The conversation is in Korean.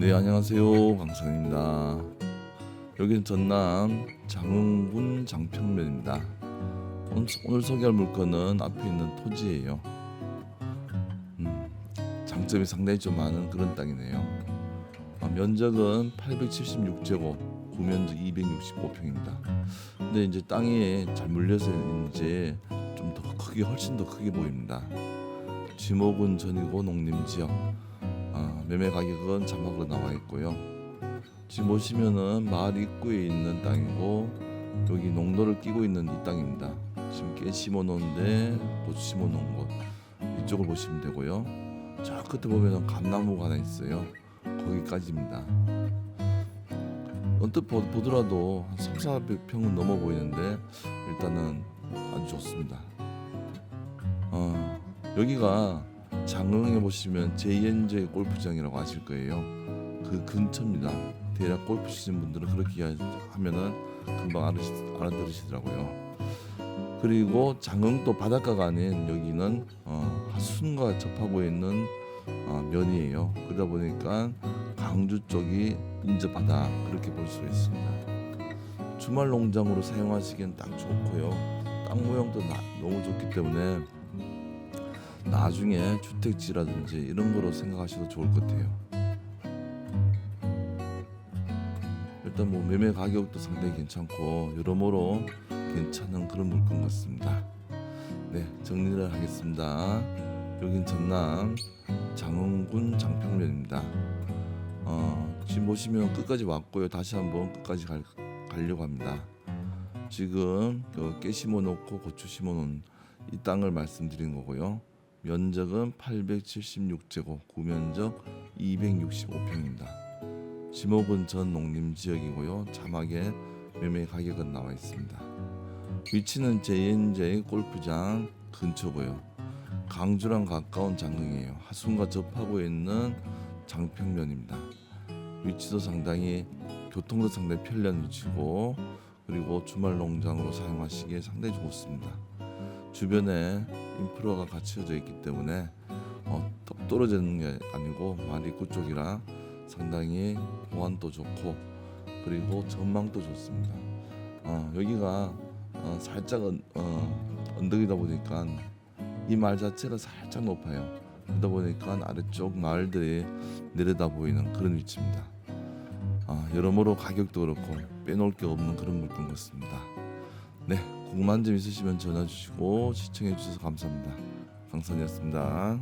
네 안녕하세요 강산입니다. 여기는 전남 장흥군 장평면입니다. 오늘, 오늘 소개할 물건은 앞에 있는 토지예요. 음, 장점이 상당히 좀 많은 그런 땅이네요. 아, 면적은 876제곱, 구면적 265평입니다. 근데 이제 땅이 잘 물려서인지 좀더 크게 훨씬 더 크게 보입니다. 지목은 전이고 농림지역. 아, 매매 가격은 자막으로 나와 있고요. 지금 보시면은 마을 입구에 있는 땅이고 여기 농도를 끼고 있는 이 땅입니다. 지금 깨 심어 놓은데 고추 심어 놓은 곳 이쪽을 보시면 되고요. 저 끝에 보면은 감나무가 하나 있어요. 거기까지입니다. 언뜻 보- 보더라도 한 3, 400평은 넘어 보이는데 일단은 아주 좋습니다. 어, 여기가 장흥에 보시면 JNJ 골프장이라고 아실 거예요. 그 근처입니다. 대략 골프 치는 분들은 그렇게 하면은 금방 알아들으시더라고요. 그리고 장흥도 바닷가가 아닌 여기는 어, 하순과 접하고 있는 어, 면이에요. 그러다 보니까 강주 쪽이 인접하다 그렇게 볼 수 있습니다. 주말 농장으로 사용하시기엔 딱 좋고요. 땅 모양도 나- 너무 좋기 때문에 나중에 주택지라든지 이런 거로 생각하셔도 좋을 것 같아요. 일단 뭐 매매 가격도 상당히 괜찮고 여러모로 괜찮은 그런 물건 같습니다. 네, 정리를 하겠습니다. 여긴 전남 장흥군 장평면입니다. 어, 지금 보시면 끝까지 왔고요. 다시 한번 끝까지 갈, 가려고 합니다. 지금 그 깨 심어 놓고 고추 심어 놓은 이 땅을 말씀드린 거고요. 면적은 876제곱, 구면적 265평입니다. 지목은 전 농림 지역이고요. 자막에 매매 가격은 나와 있습니다. 위치는 JNJ 골프장 근처고요. 강주랑 가까운 장흥이에요. 하순과 접하고 있는 장평면입니다. 위치도 상당히 교통도 상당히 편리한 위치고 그리고 주말 농장으로 사용하시기에 상당히 좋습니다. 주변에 인프라가 갖춰져 있기 때문에 어, 딱 떨어지는 게 아니고 마리구 쪽이라 상당히 보안도 좋고 그리고 전망도 좋습니다. 어, 여기가 어, 살짝 언, 어, 언덕이다 보니까 이 마을 자체가 살짝 높아요. 그러다 보니까 아래쪽 마을들이 내려다 보이는 그런 위치입니다. 아, 여러모로 가격도 그렇고 빼놓을 게 없는 그런 물건 같습니다. 네, 궁금한 점 있으시면 전화 주시고 시청해 주셔서 감사합니다. 강선이었습니다.